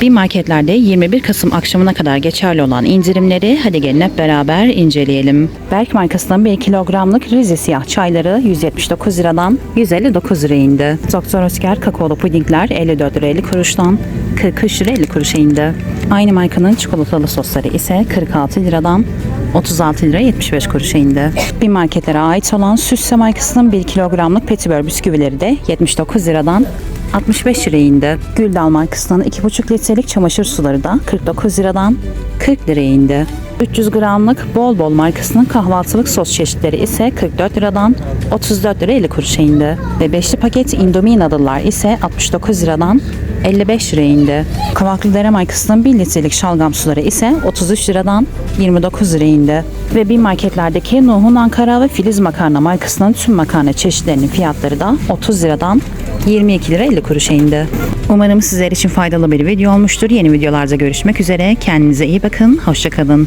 Bir marketlerde 21 Kasım akşamına kadar geçerli olan indirimleri hadi gelin hep beraber inceleyelim. Berk markasının 1 kilogramlık Rize siyah çayları 179 liradan 159 liraya indi. Doktor Oskar kakaolu pudingler 54 lira 50 kuruştan 43 lira 50 kuruşa indi. Aynı markanın çikolatalı sosları ise 46 liradan 36 lira 75 kuruşa indi. Bir marketlere ait olan Süsse markasının 1 kilogramlık petibör bisküvileri de 79 liradan 65 liraya indi. Güldal markasının 2,5 litrelik çamaşır suları da 49 liradan 40 liraya indi. 300 gramlık bol bol markasının kahvaltılık sos çeşitleri ise 44 liradan 34 lira 50 kuruşa indi. Ve beşli paket Indomie noodle'lar ise 69 liradan 55 liraya indi. Kavaklıdere markasının 1 litrelik şalgam suları ise 33 liradan 29 liraya indi. Ve bir marketlerdeki Nuh'un Ankara ve Filiz makarna markasının tüm makarna çeşitlerinin fiyatları da 30 liradan 22 lira 50 kuruşa indi. Umarım sizler için faydalı bir video olmuştur. Yeni videolarda görüşmek üzere. Kendinize iyi bakın. Hoşçakalın.